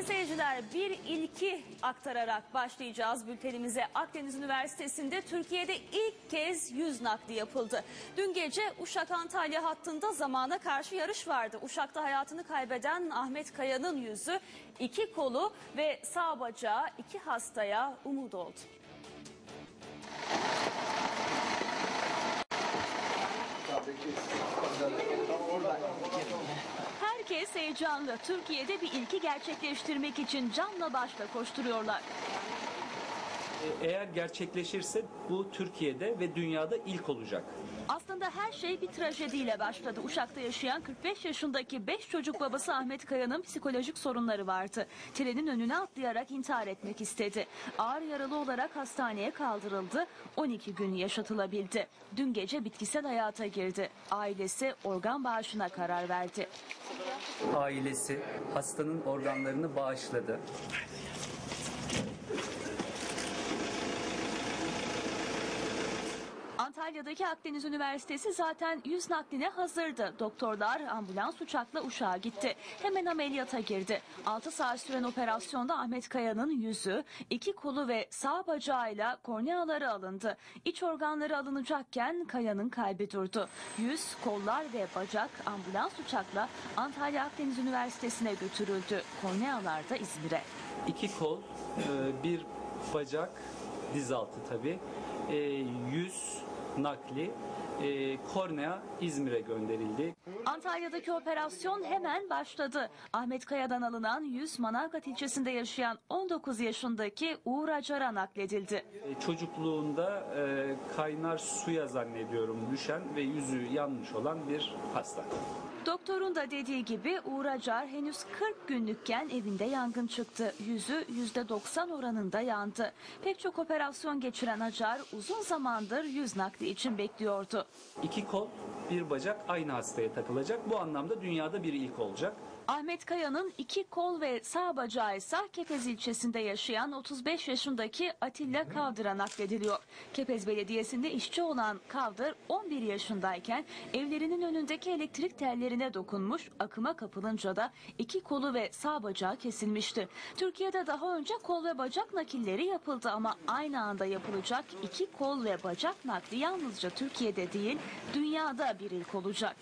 Sayın seyirciler bir ilki aktararak başlayacağız bültenimize. Akdeniz Üniversitesi'nde Türkiye'de ilk kez yüz nakli yapıldı. Dün gece Uşak-Antalya hattında zamana karşı yarış vardı. Uşak'ta hayatını kaybeden Ahmet Kaya'nın yüzü, iki kolu ve sağ bacağı iki hastaya umut oldu. Herkes heyecanlı. Türkiye'de bir ilki gerçekleştirmek için canla başla koşturuyorlar. Eğer gerçekleşirse bu Türkiye'de ve dünyada ilk olacak. Aslında her şey bir trajediyle başladı. Uşak'ta yaşayan 45 yaşındaki 5 çocuk babası Ahmet Kaya'nın psikolojik sorunları vardı. Trenin önüne atlayarak intihar etmek istedi. Ağır yaralı olarak hastaneye kaldırıldı. 12 gün yaşatılabildi. Dün gece bitkisel hayata girdi. Ailesi organ bağışına karar verdi. Ailesi hastanın organlarını bağışladı. Antalya'daki Akdeniz Üniversitesi zaten yüz nakline hazırdı. Doktorlar ambulans uçakla Uşak'a gitti. Hemen ameliyata girdi. 6 saat süren operasyonda Ahmet Kaya'nın yüzü, iki kolu ve sağ bacağıyla korneaları alındı. İç organları alınacakken Kaya'nın kalbi durdu. Yüz, kollar ve bacak ambulans uçakla Antalya Akdeniz Üniversitesi'ne götürüldü. Kornealar da İzmir'e. İki kol, e, bir bacak, diz altı tabii, e, yüz nakli, e, kornea İzmir'e gönderildi. Antalya'daki operasyon hemen başladı. Ahmet Kaya'dan alınan yüz Manavgat ilçesinde yaşayan 19 yaşındaki Uğur Acar'a nakledildi. E, Çocukluğunda e, kaynar suya zannediyorum düşen ve yüzü yanmış olan bir hasta. Doktorun da dediği gibi Uğur Acar henüz 40 günlükken evinde yangın çıktı. Yüzü %90 oranında yandı. Pek çok operasyon geçiren Acar uzun zamandır yüz nakli için bekliyordu. İki kol, bir bacak aynı hastaya takılacak. Bu anlamda dünyada bir ilk olacak. Ahmet Kaya'nın iki kol ve sağ bacağı ise Kepez ilçesinde yaşayan 35 yaşındaki Atilla Kavdır'a naklediliyor. Kepez Belediyesi'nde işçi olan Kavdır 11 yaşındayken evlerinin önündeki elektrik tellerine dokunmuş, akıma kapılınca da iki kolu ve sağ bacağı kesilmişti. Türkiye'de daha önce kol ve bacak nakilleri yapıldı ama aynı anda yapılacak iki kol ve bacak nakli yalnızca Türkiye'de değil dünyada bir ilk olacak.